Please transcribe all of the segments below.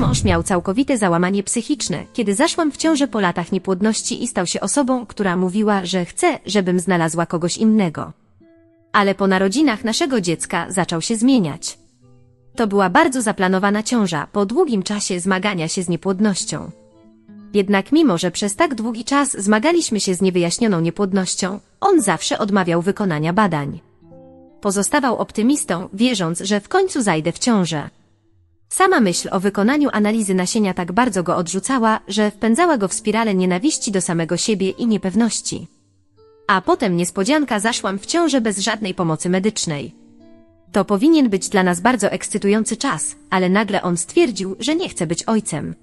mąż miał całkowite załamanie psychiczne, kiedy zaszłam w ciążę po latach niepłodności i stał się osobą, która mówiła, że chce, żebym znalazła kogoś innego. Ale po narodzinach naszego dziecka zaczął się zmieniać. To była bardzo zaplanowana ciąża po długim czasie zmagania się z niepłodnością. Jednak mimo, że przez tak długi czas zmagaliśmy się z niewyjaśnioną niepłodnością, on zawsze odmawiał wykonania badań. Pozostawał optymistą, wierząc, że w końcu zajdę w ciążę. Sama myśl o wykonaniu analizy nasienia tak bardzo go odrzucała, że wpędzała go w spiralę nienawiści do samego siebie i niepewności. A potem niespodzianka zaszłam w ciążę bez żadnej pomocy medycznej. To powinien być dla nas bardzo ekscytujący czas, ale nagle on stwierdził, że nie chce być ojcem.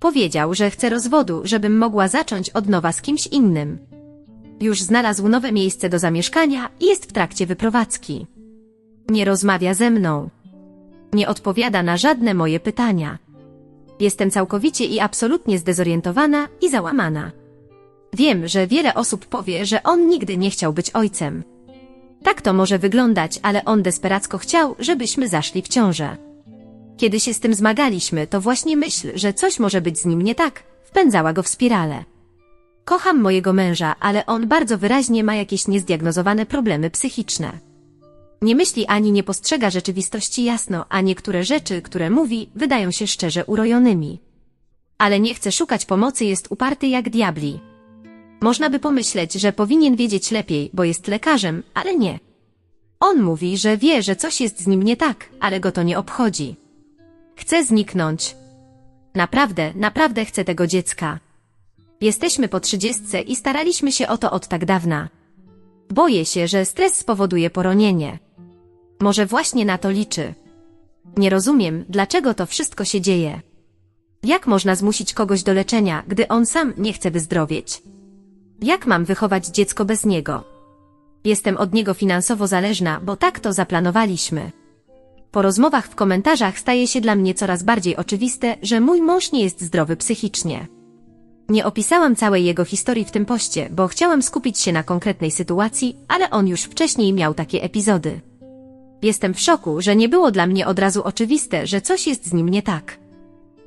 Powiedział, że chce rozwodu, żebym mogła zacząć od nowa z kimś innym. Już znalazł nowe miejsce do zamieszkania i jest w trakcie wyprowadzki. Nie rozmawia ze mną. Nie odpowiada na żadne moje pytania. Jestem całkowicie i absolutnie zdezorientowana i załamana. Wiem, że wiele osób powie, że on nigdy nie chciał być ojcem. Tak to może wyglądać, ale on desperacko chciał, żebyśmy zaszli w ciążę. Kiedy się z tym zmagaliśmy, to właśnie myśl, że coś może być z nim nie tak, wpędzała go w spiralę. Kocham mojego męża, ale on bardzo wyraźnie ma jakieś niezdiagnozowane problemy psychiczne. Nie myśli ani nie postrzega rzeczywistości jasno, a niektóre rzeczy, które mówi, wydają się szczerze urojonymi. Ale nie chce szukać pomocy, jest uparty jak diabli. Można by pomyśleć, że powinien wiedzieć lepiej, bo jest lekarzem, ale nie. On mówi, że wie, że coś jest z nim nie tak, ale go to nie obchodzi. Chce zniknąć. Naprawdę, naprawdę chce tego dziecka. Jesteśmy po trzydziestce i staraliśmy się o to od tak dawna. Boję się, że stres spowoduje poronienie. Może właśnie na to liczy. Nie rozumiem, dlaczego to wszystko się dzieje. Jak można zmusić kogoś do leczenia, gdy on sam nie chce wyzdrowieć? Jak mam wychować dziecko bez niego? Jestem od niego finansowo zależna, bo tak to zaplanowaliśmy. Po rozmowach w komentarzach staje się dla mnie coraz bardziej oczywiste, że mój mąż nie jest zdrowy psychicznie. Nie opisałam całej jego historii w tym poście, bo chciałam skupić się na konkretnej sytuacji, ale on już wcześniej miał takie epizody. Jestem w szoku, że nie było dla mnie od razu oczywiste, że coś jest z nim nie tak.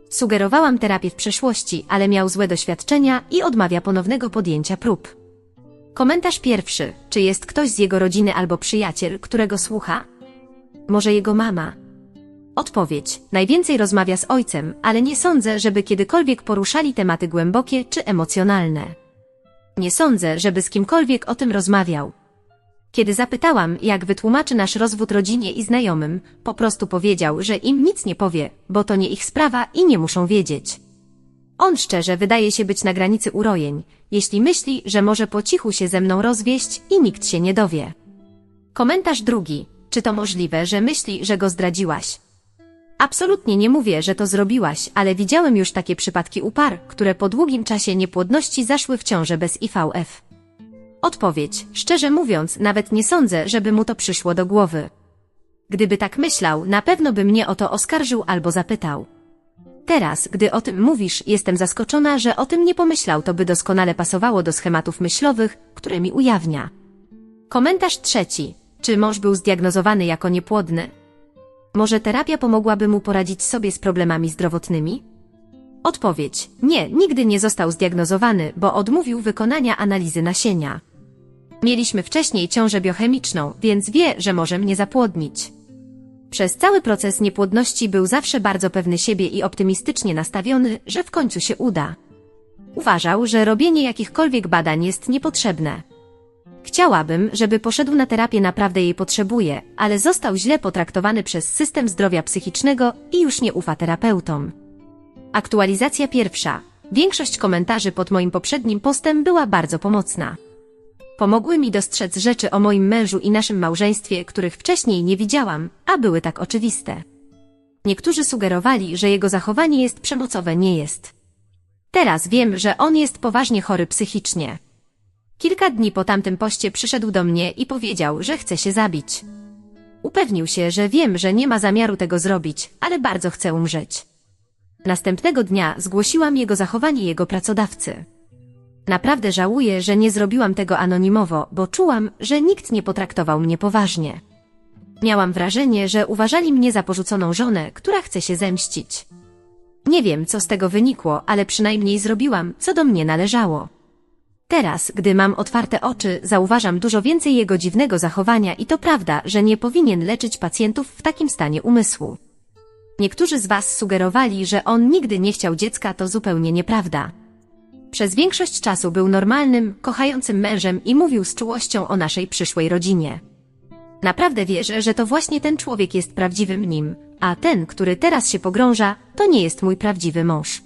Sugerowałam terapię w przeszłości, ale miał złe doświadczenia i odmawia ponownego podjęcia prób. Komentarz pierwszy. Czy jest ktoś z jego rodziny albo przyjaciel, którego słucha? Może jego mama? Odpowiedź. Najwięcej rozmawia z ojcem, ale nie sądzę, żeby kiedykolwiek poruszali tematy głębokie czy emocjonalne. Nie sądzę, żeby z kimkolwiek o tym rozmawiał. Kiedy zapytałam, jak wytłumaczy nasz rozwód rodzinie i znajomym, po prostu powiedział, że im nic nie powie, bo to nie ich sprawa i nie muszą wiedzieć. On szczerze wydaje się być na granicy urojeń, jeśli myśli, że może po cichu się ze mną rozwieść i nikt się nie dowie. Komentarz drugi. Czy to możliwe, że myśli, że go zdradziłaś? Absolutnie nie mówię, że to zrobiłaś, ale widziałem już takie przypadki u par, które po długim czasie niepłodności zaszły w ciążę bez IVF. Odpowiedź. Szczerze mówiąc, nawet nie sądzę, żeby mu to przyszło do głowy. Gdyby tak myślał, na pewno by mnie o to oskarżył albo zapytał. Teraz, gdy o tym mówisz, jestem zaskoczona, że o tym nie pomyślał, to by doskonale pasowało do schematów myślowych, które mi ujawnia. Komentarz trzeci. Czy mąż był zdiagnozowany jako niepłodny? Może terapia pomogłaby mu poradzić sobie z problemami zdrowotnymi? Odpowiedź. Nie, nigdy nie został zdiagnozowany, bo odmówił wykonania analizy nasienia. Mieliśmy wcześniej ciążę biochemiczną, więc wie, że może mnie zapłodnić. Przez cały proces niepłodności był zawsze bardzo pewny siebie i optymistycznie nastawiony, że w końcu się uda. Uważał, że robienie jakichkolwiek badań jest niepotrzebne. Chciałabym, żeby poszedł na terapię naprawdę jej potrzebuje, ale został źle potraktowany przez system zdrowia psychicznego i już nie ufa terapeutom. Aktualizacja pierwsza. Większość komentarzy pod moim poprzednim postem była bardzo pomocna. Pomogły mi dostrzec rzeczy o moim mężu i naszym małżeństwie, których wcześniej nie widziałam, a były tak oczywiste. Niektórzy sugerowali, że jego zachowanie jest przemocowe, nie jest. Teraz wiem, że on jest poważnie chory psychicznie. Kilka dni po tamtym poście przyszedł do mnie i powiedział, że chce się zabić. Upewnił się, że wiem, że nie ma zamiaru tego zrobić, ale bardzo chce umrzeć. Następnego dnia zgłosiłam jego zachowanie jego pracodawcy. Naprawdę żałuję, że nie zrobiłam tego anonimowo, bo czułam, że nikt nie potraktował mnie poważnie. Miałam wrażenie, że uważali mnie za porzuconą żonę, która chce się zemścić. Nie wiem, co z tego wynikło, ale przynajmniej zrobiłam, co do mnie należało. Teraz, gdy mam otwarte oczy, zauważam dużo więcej jego dziwnego zachowania i to prawda, że nie powinien leczyć pacjentów w takim stanie umysłu. Niektórzy z Was sugerowali, że on nigdy nie chciał dziecka, to zupełnie nieprawda. Przez większość czasu był normalnym, kochającym mężem i mówił z czułością o naszej przyszłej rodzinie. Naprawdę wierzę, że to właśnie ten człowiek jest prawdziwym nim, a ten, który teraz się pogrąża, to nie jest mój prawdziwy mąż.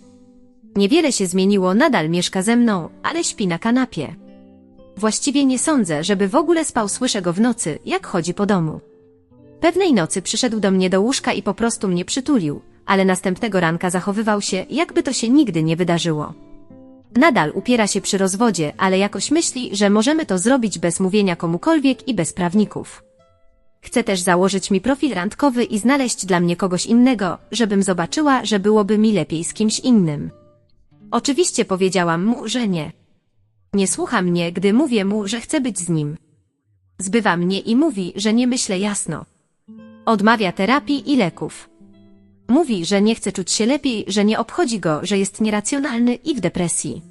Niewiele się zmieniło, nadal mieszka ze mną, ale śpi na kanapie. Właściwie nie sądzę, żeby w ogóle spał, słyszę go w nocy, jak chodzi po domu. Pewnej nocy przyszedł do mnie do łóżka i po prostu mnie przytulił, ale następnego ranka zachowywał się, jakby to się nigdy nie wydarzyło. Nadal upiera się przy rozwodzie, ale jakoś myśli, że możemy to zrobić bez mówienia komukolwiek i bez prawników. Chce też założyć mi profil randkowy i znaleźć dla mnie kogoś innego, żebym zobaczyła, że byłoby mi lepiej z kimś innym. Oczywiście powiedziałam mu, że nie. Nie słucha mnie, gdy mówię mu, że chcę być z nim. Zbywa mnie i mówi, że nie myślę jasno. Odmawia terapii i leków. Mówi, że nie chce czuć się lepiej, że nie obchodzi go, że jest nieracjonalny i w depresji.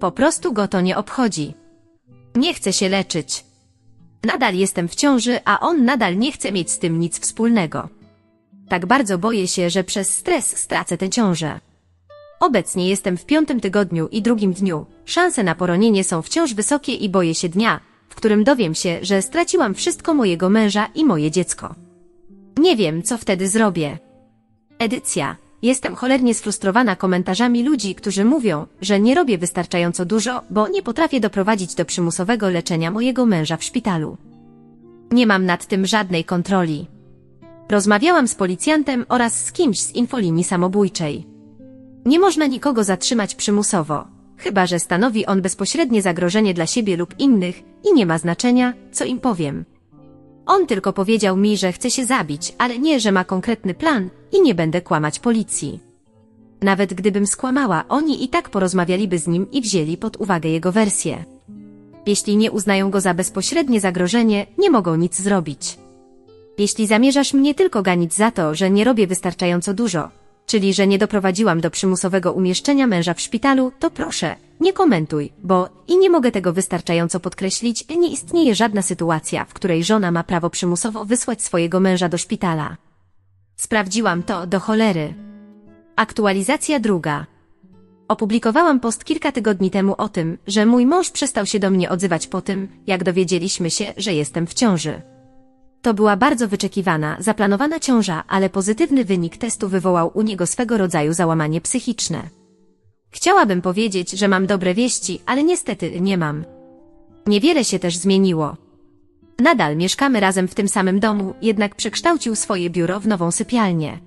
Po prostu go to nie obchodzi. Nie chce się leczyć. Nadal jestem w ciąży, a on nadal nie chce mieć z tym nic wspólnego. Tak bardzo boję się, że przez stres stracę tę ciążę. Obecnie jestem w piątym tygodniu i drugim dniu. Szanse na poronienie są wciąż wysokie i boję się dnia, w którym dowiem się, że straciłam wszystko mojego męża i moje dziecko. Nie wiem, co wtedy zrobię. Edycja. Jestem cholernie sfrustrowana komentarzami ludzi, którzy mówią, że nie robię wystarczająco dużo, bo nie potrafię doprowadzić do przymusowego leczenia mojego męża w szpitalu. Nie mam nad tym żadnej kontroli. Rozmawiałam z policjantem oraz z kimś z infolinii samobójczej. Nie można nikogo zatrzymać przymusowo, chyba że stanowi on bezpośrednie zagrożenie dla siebie lub innych i nie ma znaczenia, co im powiem. On tylko powiedział mi, że chce się zabić, ale nie, że ma konkretny plan i nie będę kłamać policji. Nawet gdybym skłamała, oni i tak porozmawialiby z nim i wzięli pod uwagę jego wersję. Jeśli nie uznają go za bezpośrednie zagrożenie, nie mogą nic zrobić. Jeśli zamierzasz mnie tylko ganić za to, że nie robię wystarczająco dużo, czyli że nie doprowadziłam do przymusowego umieszczenia męża w szpitalu, to proszę, nie komentuj, bo i nie mogę tego wystarczająco podkreślić, nie istnieje żadna sytuacja, w której żona ma prawo przymusowo wysłać swojego męża do szpitala. Sprawdziłam to do cholery. Aktualizacja druga. Opublikowałam post kilka tygodni temu o tym, że mój mąż przestał się do mnie odzywać po tym, jak dowiedzieliśmy się, że jestem w ciąży. To była bardzo wyczekiwana, zaplanowana ciąża, ale pozytywny wynik testu wywołał u niego swego rodzaju załamanie psychiczne. Chciałabym powiedzieć, że mam dobre wieści, ale niestety nie mam. Niewiele się też zmieniło. Nadal mieszkamy razem w tym samym domu, jednak przekształcił swoje biuro w nową sypialnię.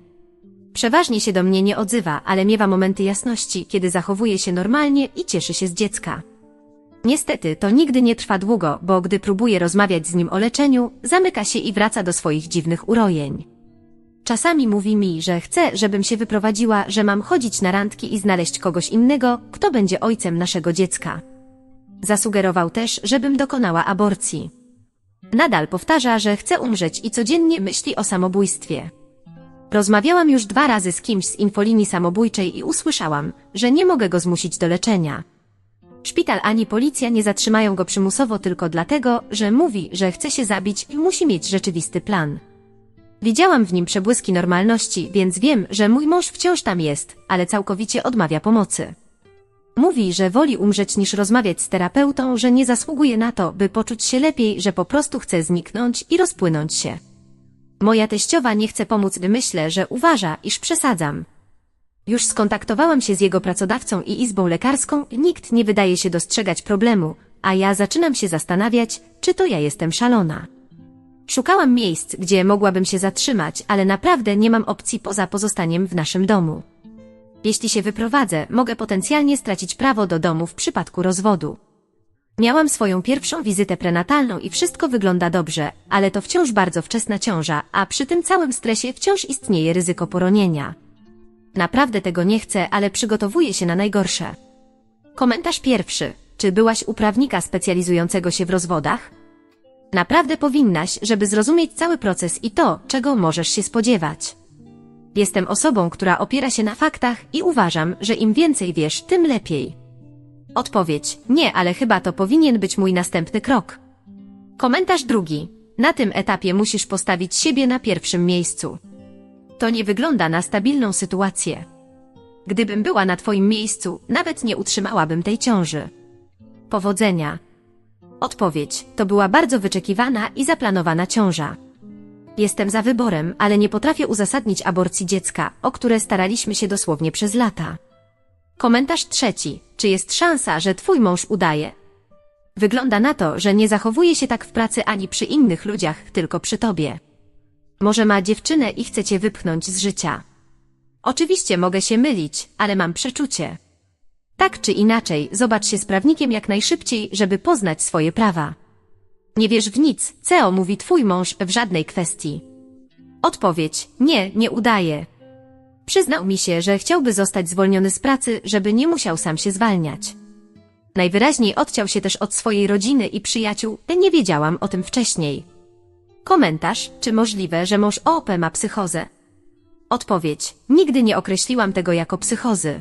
Przeważnie się do mnie nie odzywa, ale miewa momenty jasności, kiedy zachowuje się normalnie i cieszy się z dziecka. Niestety, to nigdy nie trwa długo, bo gdy próbuję rozmawiać z nim o leczeniu, zamyka się i wraca do swoich dziwnych urojeń. Czasami mówi mi, że chce, żebym się wyprowadziła, że mam chodzić na randki i znaleźć kogoś innego, kto będzie ojcem naszego dziecka. Zasugerował też, żebym dokonała aborcji. Nadal powtarza, że chce umrzeć i codziennie myśli o samobójstwie. Rozmawiałam już dwa razy z kimś z infolinii samobójczej i usłyszałam, że nie mogę go zmusić do leczenia. Szpital ani policja nie zatrzymają go przymusowo tylko dlatego, że mówi, że chce się zabić i musi mieć rzeczywisty plan. Widziałam w nim przebłyski normalności, więc wiem, że mój mąż wciąż tam jest, ale całkowicie odmawia pomocy. Mówi, że woli umrzeć niż rozmawiać z terapeutą, że nie zasługuje na to, by poczuć się lepiej, że po prostu chce zniknąć i rozpłynąć się. Moja teściowa nie chce pomóc, gdy myślę, że uważa, iż przesadzam. Już skontaktowałam się z jego pracodawcą i izbą lekarską, nikt nie wydaje się dostrzegać problemu, a ja zaczynam się zastanawiać, czy to ja jestem szalona. Szukałam miejsc, gdzie mogłabym się zatrzymać, ale naprawdę nie mam opcji poza pozostaniem w naszym domu. Jeśli się wyprowadzę, mogę potencjalnie stracić prawo do domu w przypadku rozwodu. Miałam swoją pierwszą wizytę prenatalną i wszystko wygląda dobrze, ale to wciąż bardzo wczesna ciąża, a przy tym całym stresie wciąż istnieje ryzyko poronienia. Naprawdę tego nie chcę, ale przygotowuję się na najgorsze. Komentarz pierwszy. Czy byłaś u prawnika specjalizującego się w rozwodach? Naprawdę powinnaś, żeby zrozumieć cały proces i to, czego możesz się spodziewać. Jestem osobą, która opiera się na faktach i uważam, że im więcej wiesz, tym lepiej. Odpowiedź: Nie, ale chyba to powinien być mój następny krok. Komentarz drugi. Na tym etapie musisz postawić siebie na pierwszym miejscu. To nie wygląda na stabilną sytuację. Gdybym była na Twoim miejscu, nawet nie utrzymałabym tej ciąży. Powodzenia. Odpowiedź: To była bardzo wyczekiwana i zaplanowana ciąża. Jestem za wyborem, ale nie potrafię uzasadnić aborcji dziecka, o które staraliśmy się dosłownie przez lata. Komentarz trzeci. Czy jest szansa, że twój mąż udaje? Wygląda na to, że nie zachowuje się tak w pracy ani przy innych ludziach, tylko przy tobie. Może ma dziewczynę i chce cię wypchnąć z życia. Oczywiście mogę się mylić, ale mam przeczucie. Tak czy inaczej, zobacz się z prawnikiem jak najszybciej, żeby poznać swoje prawa. Nie wiesz w nic, CEO mówi twój mąż w żadnej kwestii. Odpowiedź: Nie, nie udaje. Przyznał mi się, że chciałby zostać zwolniony z pracy, żeby nie musiał sam się zwalniać. Najwyraźniej odciął się też od swojej rodziny i przyjaciół, nie wiedziałam o tym wcześniej. Komentarz, czy możliwe, że mąż OOP ma psychozę? Odpowiedź, nigdy nie określiłam tego jako psychozy.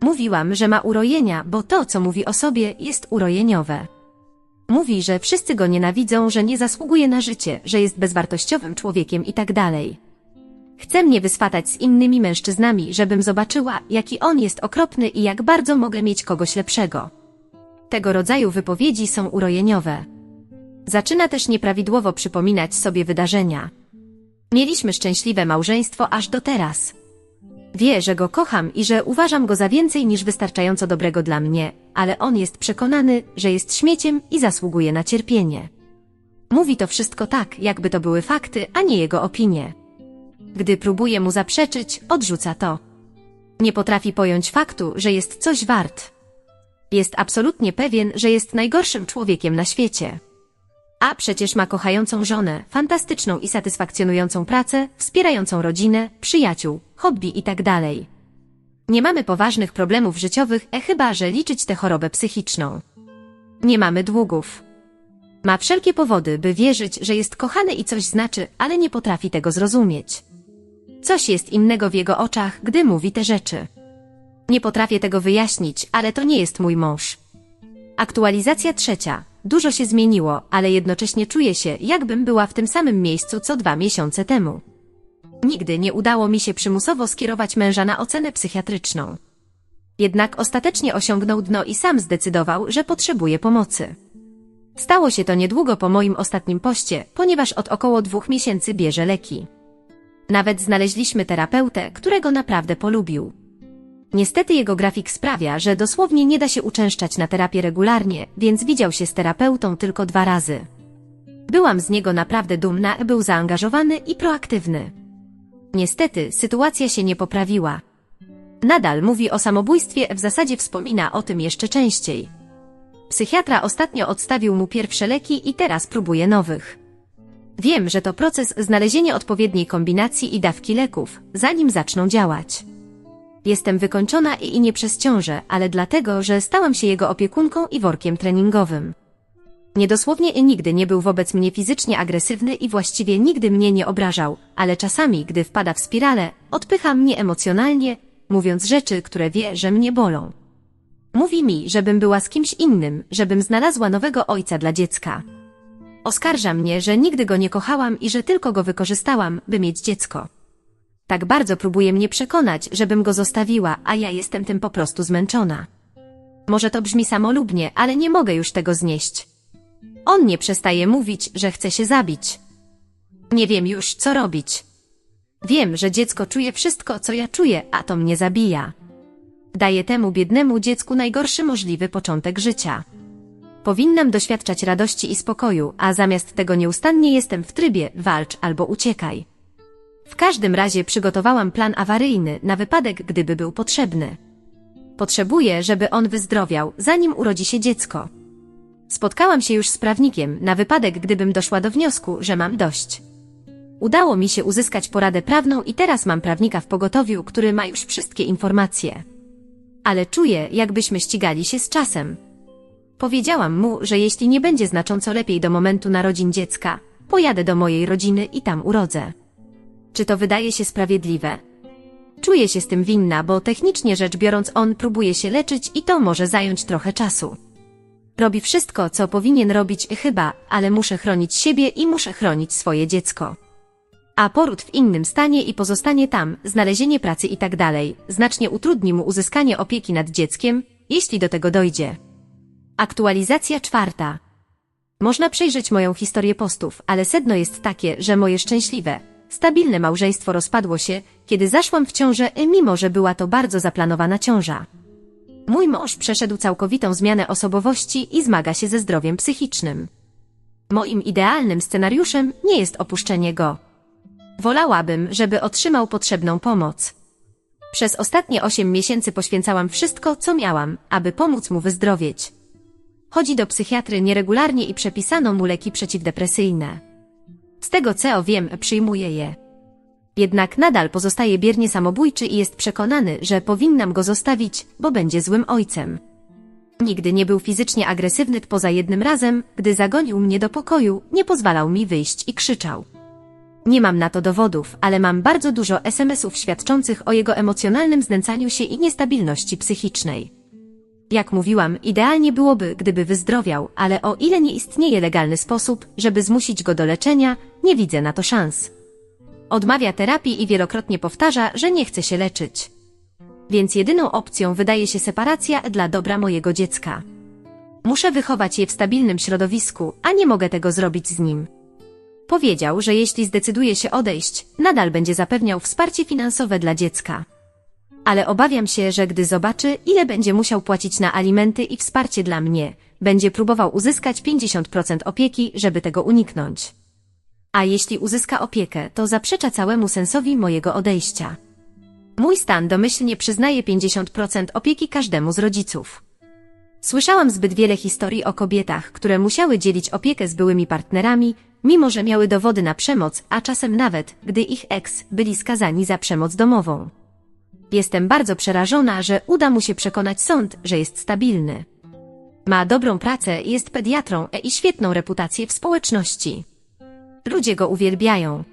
Mówiłam, że ma urojenia, bo to, co mówi o sobie, jest urojeniowe. Mówi, że wszyscy go nienawidzą, że nie zasługuje na życie, że jest bezwartościowym człowiekiem i tak dalej. Chce mnie wyswatać z innymi mężczyznami, żebym zobaczyła, jaki on jest okropny i jak bardzo mogę mieć kogoś lepszego. Tego rodzaju wypowiedzi są urojeniowe. Zaczyna też nieprawidłowo przypominać sobie wydarzenia. Mieliśmy szczęśliwe małżeństwo aż do teraz. Wie, że go kocham i że uważam go za więcej niż wystarczająco dobrego dla mnie, ale on jest przekonany, że jest śmieciem i zasługuje na cierpienie. Mówi to wszystko tak, jakby to były fakty, a nie jego opinie. Gdy próbuję mu zaprzeczyć, odrzuca to. Nie potrafi pojąć faktu, że jest coś wart. Jest absolutnie pewien, że jest najgorszym człowiekiem na świecie. A przecież ma kochającą żonę, fantastyczną i satysfakcjonującą pracę, wspierającą rodzinę, przyjaciół, hobby itd. Nie mamy poważnych problemów życiowych, e chyba, że liczyć tę chorobę psychiczną. Nie mamy długów. Ma wszelkie powody, by wierzyć, że jest kochany i coś znaczy, ale nie potrafi tego zrozumieć. Coś jest innego w jego oczach, gdy mówi te rzeczy. Nie potrafię tego wyjaśnić, ale to nie jest mój mąż. Aktualizacja trzecia. Dużo się zmieniło, ale jednocześnie czuję się, jakbym była w tym samym miejscu co dwa miesiące temu. Nigdy nie udało mi się przymusowo skierować męża na ocenę psychiatryczną. Jednak ostatecznie osiągnął dno i sam zdecydował, że potrzebuje pomocy. Stało się to niedługo po moim ostatnim poście, ponieważ od około dwóch miesięcy bierze leki. Nawet znaleźliśmy terapeutę, którego naprawdę polubił. Niestety jego grafik sprawia, że dosłownie nie da się uczęszczać na terapię regularnie, więc widział się z terapeutą tylko dwa razy. Byłam z niego naprawdę dumna, był zaangażowany i proaktywny. Niestety, sytuacja się nie poprawiła. Nadal mówi o samobójstwie, w zasadzie wspomina o tym jeszcze częściej. Psychiatra ostatnio odstawił mu pierwsze leki i teraz próbuje nowych. Wiem, że to proces znalezienia odpowiedniej kombinacji i dawki leków, zanim zaczną działać. Jestem wykończona i nie przez ciążę, ale dlatego, że stałam się jego opiekunką i workiem treningowym. Niedosłownie i nigdy nie był wobec mnie fizycznie agresywny i właściwie nigdy mnie nie obrażał, ale czasami, gdy wpada w spiralę, odpycha mnie emocjonalnie, mówiąc rzeczy, które wie, że mnie bolą. Mówi mi, żebym była z kimś innym, żebym znalazła nowego ojca dla dziecka. Oskarża mnie, że nigdy go nie kochałam i że tylko go wykorzystałam, by mieć dziecko. Tak bardzo próbuje mnie przekonać, żebym go zostawiła, a ja jestem tym po prostu zmęczona. Może to brzmi samolubnie, ale nie mogę już tego znieść. On nie przestaje mówić, że chce się zabić. Nie wiem już, co robić. Wiem, że dziecko czuje wszystko, co ja czuję, a to mnie zabija. Daje temu biednemu dziecku najgorszy możliwy początek życia. Powinnam doświadczać radości i spokoju, a zamiast tego nieustannie jestem w trybie walcz albo uciekaj. W każdym razie przygotowałam plan awaryjny na wypadek, gdyby był potrzebny. Potrzebuję, żeby on wyzdrowiał, zanim urodzi się dziecko. Spotkałam się już z prawnikiem na wypadek, gdybym doszła do wniosku, że mam dość. Udało mi się uzyskać poradę prawną i teraz mam prawnika w pogotowiu, który ma już wszystkie informacje. Ale czuję, jakbyśmy ścigali się z czasem. Powiedziałam mu, że jeśli nie będzie znacząco lepiej do momentu narodzin dziecka, pojadę do mojej rodziny i tam urodzę. Czy to wydaje się sprawiedliwe? Czuję się z tym winna, bo technicznie rzecz biorąc on próbuje się leczyć i to może zająć trochę czasu. Robi wszystko, co powinien robić chyba, ale muszę chronić siebie i muszę chronić swoje dziecko. A poród w innym stanie i pozostanie tam, znalezienie pracy i tak dalej, znacznie utrudni mu uzyskanie opieki nad dzieckiem, jeśli do tego dojdzie. Aktualizacja czwarta. Można przejrzeć moją historię postów, ale sedno jest takie, że moje szczęśliwe, stabilne małżeństwo rozpadło się, kiedy zaszłam w ciążę, mimo że była to bardzo zaplanowana ciąża. Mój mąż przeszedł całkowitą zmianę osobowości i zmaga się ze zdrowiem psychicznym. Moim idealnym scenariuszem nie jest opuszczenie go. Wolałabym, żeby otrzymał potrzebną pomoc. Przez ostatnie 8 miesięcy poświęcałam wszystko, co miałam, aby pomóc mu wyzdrowieć. Chodzi do psychiatry nieregularnie i przepisano mu leki przeciwdepresyjne. Z tego co wiem, przyjmuje je. Jednak nadal pozostaje biernie samobójczy i jest przekonany, że powinnam go zostawić, bo będzie złym ojcem. Nigdy nie był fizycznie agresywny poza jednym razem, gdy zagonił mnie do pokoju, nie pozwalał mi wyjść i krzyczał. Nie mam na to dowodów, ale mam bardzo dużo SMS-ów świadczących o jego emocjonalnym znęcaniu się i niestabilności psychicznej. Jak mówiłam, idealnie byłoby, gdyby wyzdrowiał, ale o ile nie istnieje legalny sposób, żeby zmusić go do leczenia, nie widzę na to szans. Odmawia terapii i wielokrotnie powtarza, że nie chce się leczyć. Więc jedyną opcją wydaje się separacja dla dobra mojego dziecka. Muszę wychować je w stabilnym środowisku, a nie mogę tego zrobić z nim. Powiedział, że jeśli zdecyduje się odejść, nadal będzie zapewniał wsparcie finansowe dla dziecka. Ale obawiam się, że gdy zobaczy, ile będzie musiał płacić na alimenty i wsparcie dla mnie, będzie próbował uzyskać 50% opieki, żeby tego uniknąć. A jeśli uzyska opiekę, to zaprzecza całemu sensowi mojego odejścia. Mój stan domyślnie przyznaje 50% opieki każdemu z rodziców. Słyszałam zbyt wiele historii o kobietach, które musiały dzielić opiekę z byłymi partnerami, mimo że miały dowody na przemoc, a czasem nawet, gdy ich eks byli skazani za przemoc domową. Jestem bardzo przerażona, że uda mu się przekonać sąd, że jest stabilny. Ma dobrą pracę, jest pediatrą i świetną reputację w społeczności. Ludzie go uwielbiają.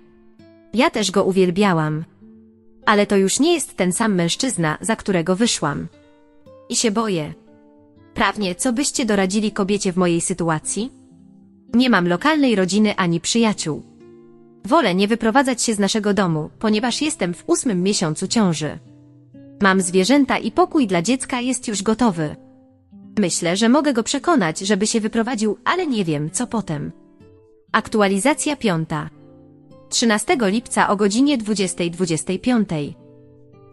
Ja też go uwielbiałam. Ale to już nie jest ten sam mężczyzna, za którego wyszłam. I się boję. Prawnie, co byście doradzili kobiecie w mojej sytuacji? Nie mam lokalnej rodziny ani przyjaciół. Wolę nie wyprowadzać się z naszego domu, ponieważ jestem w ósmym miesiącu ciąży. Mam zwierzęta i pokój dla dziecka jest już gotowy. Myślę, że mogę go przekonać, żeby się wyprowadził, ale nie wiem, co potem. Aktualizacja piąta. 13 lipca o godzinie 20.25.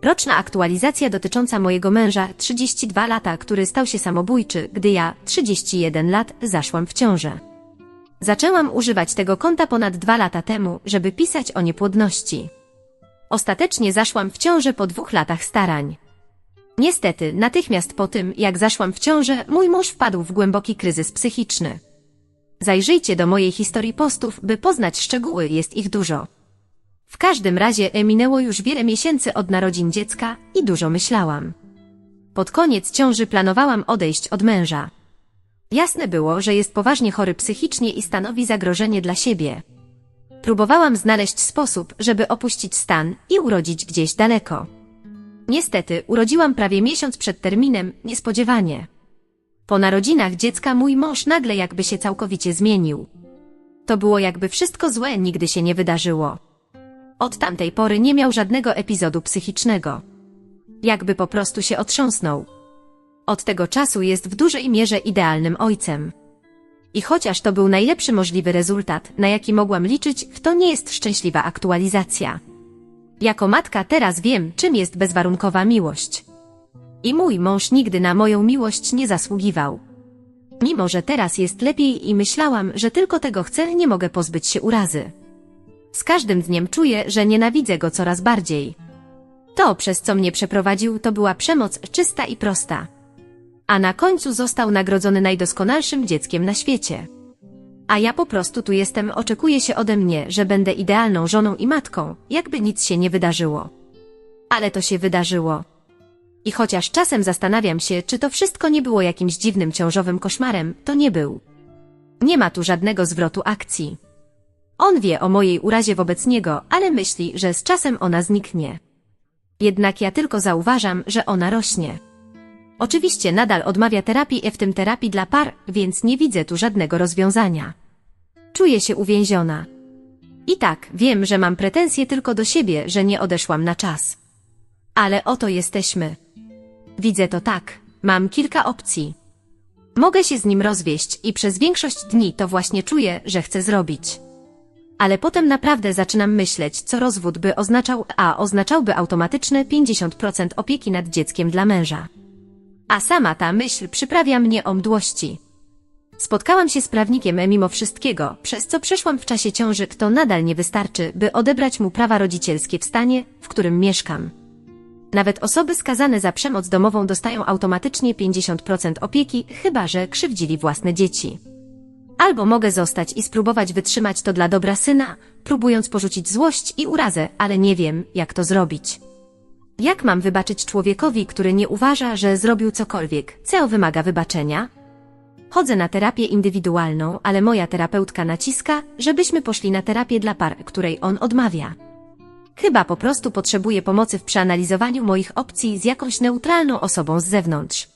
Roczna aktualizacja dotycząca mojego męża, 32 lata, który stał się samobójczy, gdy ja, 31 lat, zaszłam w ciążę. Zaczęłam używać tego konta ponad dwa lata temu, żeby pisać o niepłodności. Ostatecznie zaszłam w ciążę po dwóch latach starań. Niestety, natychmiast po tym, jak zaszłam w ciążę, mój mąż wpadł w głęboki kryzys psychiczny. Zajrzyjcie do mojej historii postów, by poznać szczegóły, jest ich dużo. W każdym razie minęło już wiele miesięcy od narodzin dziecka i dużo myślałam. Pod koniec ciąży planowałam odejść od męża. Jasne było, że jest poważnie chory psychicznie i stanowi zagrożenie dla siebie. Próbowałam znaleźć sposób, żeby opuścić stan i urodzić gdzieś daleko. Niestety, urodziłam prawie miesiąc przed terminem, niespodziewanie. Po narodzinach dziecka mój mąż nagle jakby się całkowicie zmienił. To było jakby wszystko złe nigdy się nie wydarzyło. Od tamtej pory nie miał żadnego epizodu psychicznego. Jakby po prostu się otrząsnął. Od tego czasu jest w dużej mierze idealnym ojcem. I chociaż to był najlepszy możliwy rezultat, na jaki mogłam liczyć, to nie jest szczęśliwa aktualizacja. Jako matka teraz wiem, czym jest bezwarunkowa miłość. I mój mąż nigdy na moją miłość nie zasługiwał. Mimo, że teraz jest lepiej i myślałam, że tylko tego chcę, nie mogę pozbyć się urazy. Z każdym dniem czuję, że nienawidzę go coraz bardziej. To, przez co mnie przeprowadził, to była przemoc czysta i prosta a na końcu został nagrodzony najdoskonalszym dzieckiem na świecie. A ja po prostu tu jestem, oczekuje się ode mnie, że będę idealną żoną i matką, jakby nic się nie wydarzyło. Ale to się wydarzyło. I chociaż czasem zastanawiam się, czy to wszystko nie było jakimś dziwnym ciążowym koszmarem, to nie był. Nie ma tu żadnego zwrotu akcji. On wie o mojej urazie wobec niego, ale myśli, że z czasem ona zniknie. Jednak ja tylko zauważam, że ona rośnie. Oczywiście nadal odmawia terapii, w tym terapii dla par, więc nie widzę tu żadnego rozwiązania. Czuję się uwięziona. I tak, wiem, że mam pretensje tylko do siebie, że nie odeszłam na czas. Ale oto jesteśmy. Widzę to tak. Mam kilka opcji. Mogę się z nim rozwieść i przez większość dni to właśnie czuję, że chcę zrobić. Ale potem naprawdę zaczynam myśleć, co rozwód by oznaczał, a oznaczałby automatyczne 50% opieki nad dzieckiem dla męża. A sama ta myśl przyprawia mnie o mdłości. Spotkałam się z prawnikiem mimo wszystkiego, przez co przeszłam w czasie ciąży, to nadal nie wystarczy, by odebrać mu prawa rodzicielskie w stanie, w którym mieszkam. Nawet osoby skazane za przemoc domową dostają automatycznie 50% opieki, chyba że krzywdzili własne dzieci. Albo mogę zostać i spróbować wytrzymać to dla dobra syna, próbując porzucić złość i urazę, ale nie wiem, jak to zrobić. Jak mam wybaczyć człowiekowi, który nie uważa, że zrobił cokolwiek? Co wymaga wybaczenia? Chodzę na terapię indywidualną, ale moja terapeutka naciska, żebyśmy poszli na terapię dla par, której on odmawia. Chyba po prostu potrzebuję pomocy w przeanalizowaniu moich opcji z jakąś neutralną osobą z zewnątrz.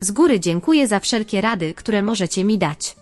Z góry dziękuję za wszelkie rady, które możecie mi dać.